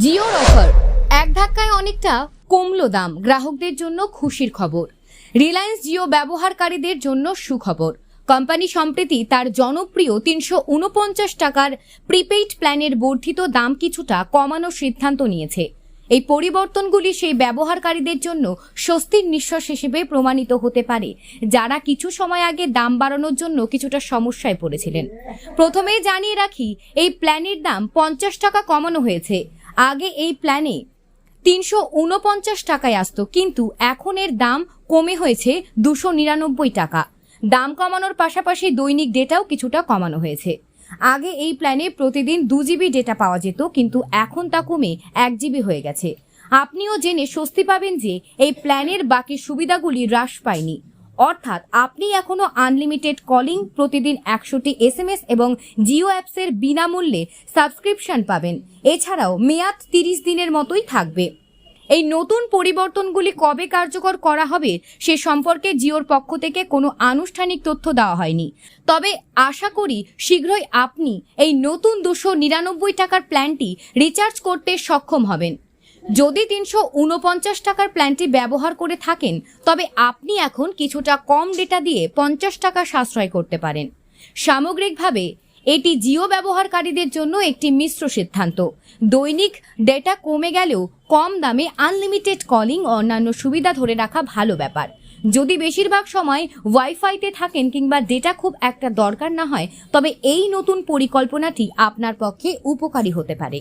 জিওর অফার এক ধাক্কায় অনেকটা কমলো দাম গ্রাহকদের জন্য খুশির খবর। রিলায়েন্স জিও ব্যবহারকারীদের জন্য সুখবর। কোম্পানি সম্প্রতি তার জনপ্রিয় তিনশো উনপঞ্চাশ টাকার প্রিপেইড প্ল্যানের বর্ধিত দাম কিছুটা কমানোর সিদ্ধান্ত নিয়েছে। এই পরিবর্তনগুলি সেই ব্যবহারকারীদের জন্য স্বস্তির নিঃশ্বাস হিসেবে প্রমাণিত হতে পারে, যারা কিছু সময় আগে দাম বাড়ানোর জন্য কিছুটা সমস্যায় পড়েছিলেন। প্রথমেই জানিয়ে রাখি, এই প্ল্যানের দাম পঞ্চাশ টাকা কমানো হয়েছে। আগে এই প্ল্যানে তিনশো উনপঞ্চাশ টাকায় আসতো, কিন্তু এখন এর দাম কমে হয়েছে দুশো নিরানব্বই টাকা। দাম কমানোর পাশাপাশি দৈনিক ডেটাও কিছুটা কমানো হয়েছে। আগে এই প্ল্যানে প্রতিদিন দু জিবি ডেটা পাওয়া যেত, কিন্তু এখন তা কমে এক জিবি হয়ে গেছে। আপনিও জেনে স্বস্তি পাবেন যে এই প্ল্যানের বাকি সুবিধাগুলি হ্রাস পায়নি। অর্থাৎ আপনি এখনও আনলিমিটেড কলিং প্রতিদিন একশোটি এসএমএস এবং জিও অ্যাপসের বিনামূল্যে সাবস্ক্রিপশন পাবেন। এছাড়াও মেয়াদ তিরিশ দিনের মতোই থাকবে। এই নতুন পরিবর্তনগুলি কবে কার্যকর করা হবে, সে সম্পর্কে জিওর পক্ষ থেকে কোনো আনুষ্ঠানিক তথ্য দেওয়া হয়নি। তবে আশা করি শীঘ্রই আপনি এই নতুন দুশো নিরানব্বই টাকার প্ল্যানটি রিচার্জ করতে সক্ষম হবেন। যদি তিনশো উনপঞ্চাশ টাকার প্ল্যানটি ব্যবহার করে থাকেন, তবে আপনি এখন কিছুটা কম ডেটা দিয়ে পঞ্চাশ টাকা সাশ্রয় করতে পারেন। সামগ্রিকভাবে, এটি জিও ব্যবহারকারীদের জন্য একটি মিশ্র সিদ্ধান্ত। দৈনিক ডেটা কমে গেলেও কম দামে আনলিমিটেড কলিং ও অন্যান্য সুবিধা ধরে রাখা ভালো ব্যাপার। যদি বেশিরভাগ সময় ওয়াইফাইতে থাকেন কিংবা ডেটা খুব একটা দরকার না হয়, তবে এই নতুন পরিকল্পনাটি আপনার পক্ষে উপকারী হতে পারে।